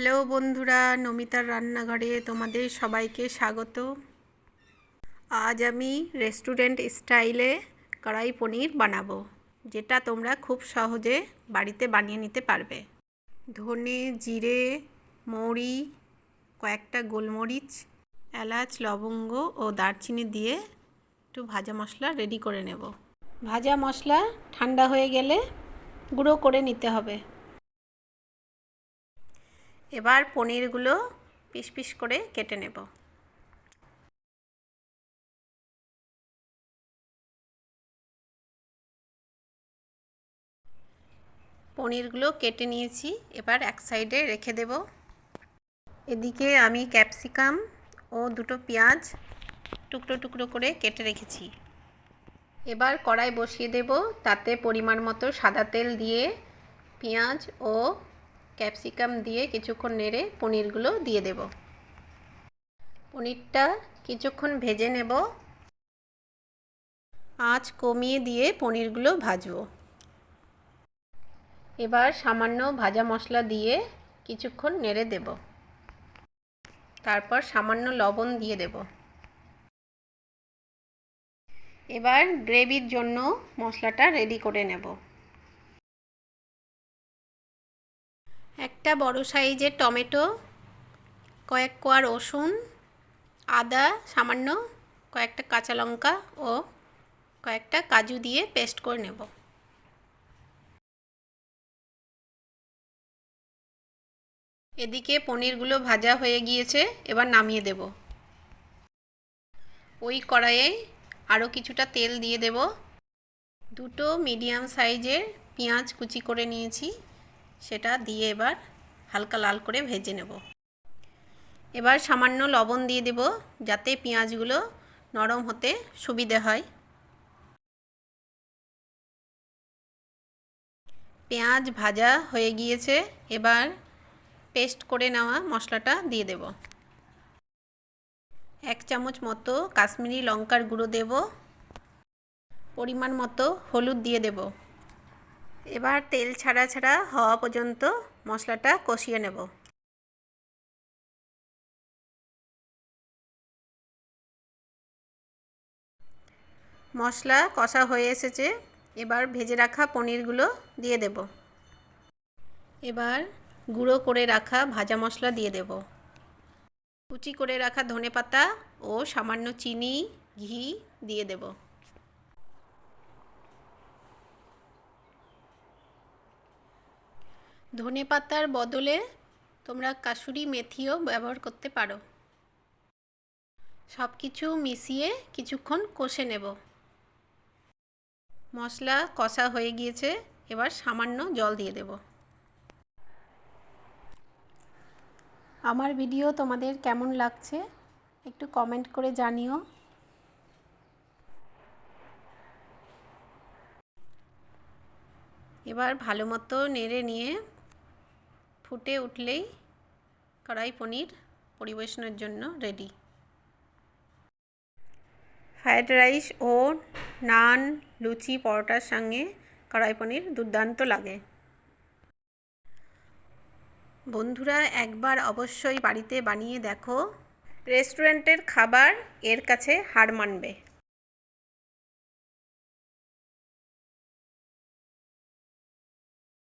Hello বন্ধুরা, নমিতার রান্নাঘরে তোমাদের সবাইকে স্বাগত। আজ আমি রেস্টুরেন্ট স্টাইলে কড়াই পনির বানাবো, যেটা তোমরা খুব সহজে বাড়িতে বানিয়ে নিতে পারবে। ধনে, জিরে, মৌরি, কয়েকটা গোলমরিচ, এলাচ, লবঙ্গ ও দারচিনি দিয়ে একটু ভাজা মশলা রেডি করে নেব। ভাজা মশলা ঠান্ডা হয়ে গেলে গুঁড়ো করে নিতে হবে। এবার পনিরগুলো পিস পিস করে কেটে নেব। পনিরগুলো কেটে নিয়েছি, এবার এক সাইডে রেখে দেব। এদিকে আমি ক্যাপসিকাম ও দুটো পেঁয়াজ টুকরো টুকরো করে কেটে রেখেছি। এবার কড়াই বসিয়ে দেব, তাতে পরিমাণ মতো সাদা তেল দিয়ে পেঁয়াজ ও ক্যাপসিকাম দিয়ে কিছুক্ষণ নেড়ে পনিরগুলো দিয়ে দেব। পনিরটা কিছুক্ষণ ভেজে নেব। আঁচ কমিয়ে দিয়ে পনিরগুলো ভাজবো। এবার সামান্য ভাজা মশলা দিয়ে কিছুক্ষণ নেড়ে দেব। তারপর সামান্য লবণ দিয়ে দেব। এবার গ্রেভির জন্য মশলাটা রেডি করে নেব। একটা বড় সাইজের টমেটো, কয়েক কোয়া রসুন, আদা সামান্য, কয়েকটা কাঁচা লঙ্কা ও কয়েকটা কাজু দিয়ে পেস্ট করে নেব। এদিকে পনিরগুলো ভাজা হয়ে গিয়েছে, এবার নামিয়ে দেব। ওই কড়াইয়ে আরও কিছুটা তেল দিয়ে দেব। দুটো মিডিয়াম সাইজের পেঁয়াজ কুচি করে নিয়েছি। সেটা দিয়ে এবার হালকা লাল করে ভেজে নেব। এবার সামান্য লবণ দিয়ে দেব যাতে পেঁয়াজগুলো নরম হতে সুবিধে হয়। পেঁয়াজ ভাজা হয়ে গিয়েছে, এবার পেস্ট করে নেওয়া মশলাটা দিয়ে দেব। এক চামচ মতো কাশ্মীরি লঙ্কার গুঁড়ো দেব। পরিমাণ মতো হলুদ দিয়ে দেব। এবার তেল ছাড়া ছাড়া হওয়া পর্যন্ত মশলাটা কষিয়ে নেব। মশলা কষা হয়ে এসেছে, এবার ভেজে রাখা পনিরগুলো দিয়ে দেব। এবার গুঁড়ো করে রাখা ভাজা মশলা দিয়ে দেব। কুচি করে রাখা ধনে পাতা ও সামান্য চিনি, ঘি দিয়ে দেব। ধনে পাতার বদলে তোমরা কাসুরি মেথিও ব্যবহার করতে পারো। সব কিছু মিশিয়ে কিছুক্ষণ কষে নেব। মশলা কষা হয়ে গিয়েছে, এবার সামান্য জল দিয়ে দেব। আমার ভিডিও তোমাদের কেমন লাগছে একটু কমেন্ট করে জানিও। এবার ভালো মতো নেড়ে নিয়ে ফুটে উঠলেই কড়াই পনির পরিবেশনের জন্য রেডি ফ্রায়েড রাইস ও নান, লুচি, পরোটার সঙ্গে কড়াই পনির দুর্দান্ত লাগে। বন্ধুরা, একবার অবশ্যই বাড়িতে বানিয়ে দেখো। রেস্টুরেন্টের খাবার এর কাছে হার মানবে।